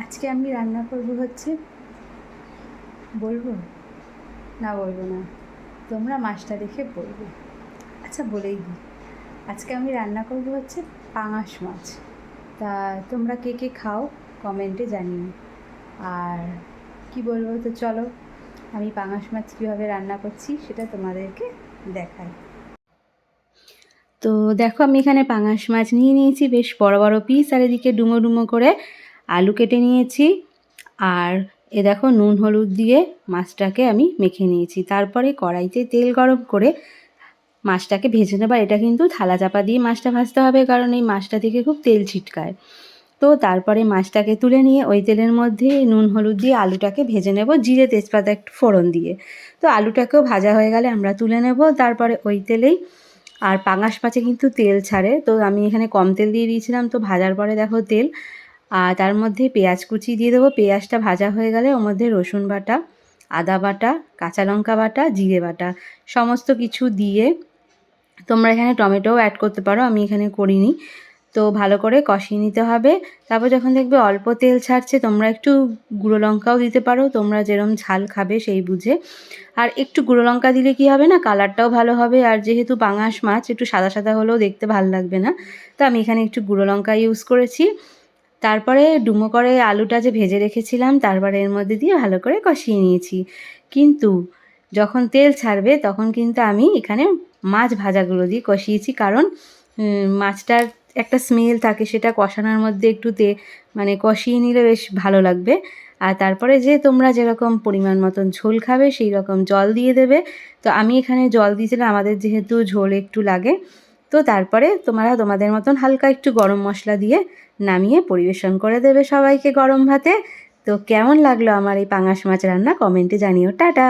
আজকে আমি রান্না করব হচ্ছে বলব? না বলব না। তোমরা মাছটা দেখে বলবে। আচ্ছা বলেই দিই। আজকে আমি রান্না করব হচ্ছে পাঙাশ মাছ। তা তোমরা কে কে খাও কমেন্টে জানিও। আর কি বলব তো চলো, আমি পাঙাশ মাছ কীভাবে রান্না করছি সেটা তোমাদেরকে দেখাই। তো দেখো, আমি এখানে পাঙাশ মাছ নিয়ে নিয়েছি, বেশ বড় বড় পিস আর এদিকে ডুমো ডুমো করে আলু কেটে নিয়েছি। আর এ দেখো নুন, হলুদ দিয়ে মাছটাকে আমি মেখে নিয়েছি। তারপরে কড়াইতে তেল গরম করে মাছটাকে ভেজে নেবার এটা কিন্তু থালা চাপা দিয়ে মাছটা ভাজতে হবে, কারণ এই মাছটা থেকে খুব তেল ছিটকায়। তো তারপরে মাছটাকে তুলে নিয়ে ওই তেলের মধ্যে নুন, হলুদ দিয়ে আলুটাকে ভেজে নেব, জিরে তেজপাতা একটু ফোড়ন দিয়ে। তো আলুটাকেও ভাজা হয়ে গেলে আমরা তুলে নেব। তারপরে ওই তেলেই, আর পাঙাশ মাছে কিন্তু তেল ছাড়ে। তো আমি এখানে কম তেল দিয়ে দিয়েছিলাম। তো ভাজার পরে দেখো তেল আর তার মধ্যে পেঁয়াজ কুচি দিয়ে দেবো। পেঁয়াজটা ভাজা হয়ে গেলে ওর মধ্যে রসুন বাটা, আদা বাটা, কাঁচা লঙ্কা বাটা, জিরে বাটা সমস্ত কিছু দিয়ে তোমরা এখানে টমেটোও অ্যাড করতে পারো। আমি এখানে করিনি। তো ভালো করে কষিয়ে নিতে হবে। তারপর যখন দেখবে অল্প তেল ছাড়ছে, তোমরা একটু গুঁড়ো লঙ্কাও দিতে পারো। তোমরা যেরম ঝাল খাবে সেই বুঝে। আর একটু গুঁড়ো লঙ্কা দিলে কি হবে না? কালারটাও ভালো হবে। আর যেহেতু পাঙাশ মাছ, একটু সাদা সাদা হলেও দেখতে ভালো লাগবে না। তো আমি এখানে একটু গুঁড়ো লঙ্কা ইউজ করেছি। তারপরে ডুমো করে আলুটা যে ভেজে রেখেছিলাম, তারপরে এর মধ্যে দিয়ে ভালো করে কষিয়ে নিয়েছি। কিন্তু যখন তেল ছাড়বে, তখন কিন্তু আমি এখানে মাছ ভাজাগুলো দিয়ে কষিয়েছি। কারণ মাছটার একটা স্মেল থাকে, সেটা কষানোর মধ্যে একটু তে মানে কষিয়ে নিলে বেশ ভালো লাগবে। আর তারপরে যে তোমরা যেরকম পরিমাণ মতন ঝোল খাবে, সেই রকম জল দিয়ে দেবে। তো আমি এখানে জল দিয়েছিলাম, আমাদের যেহেতু ঝোল একটু লাগে তো তারপরে তোমরা তোমাদের মতন হালকা একটু গরম মশলা দিয়ে নামিয়ে পরিবেশন করে দেবে সবাইকে গরম ভাতে। তো কেমন লাগল আমার এই পাঙাশ মাছ রান্না? কমেন্টে জানিও। টাটা!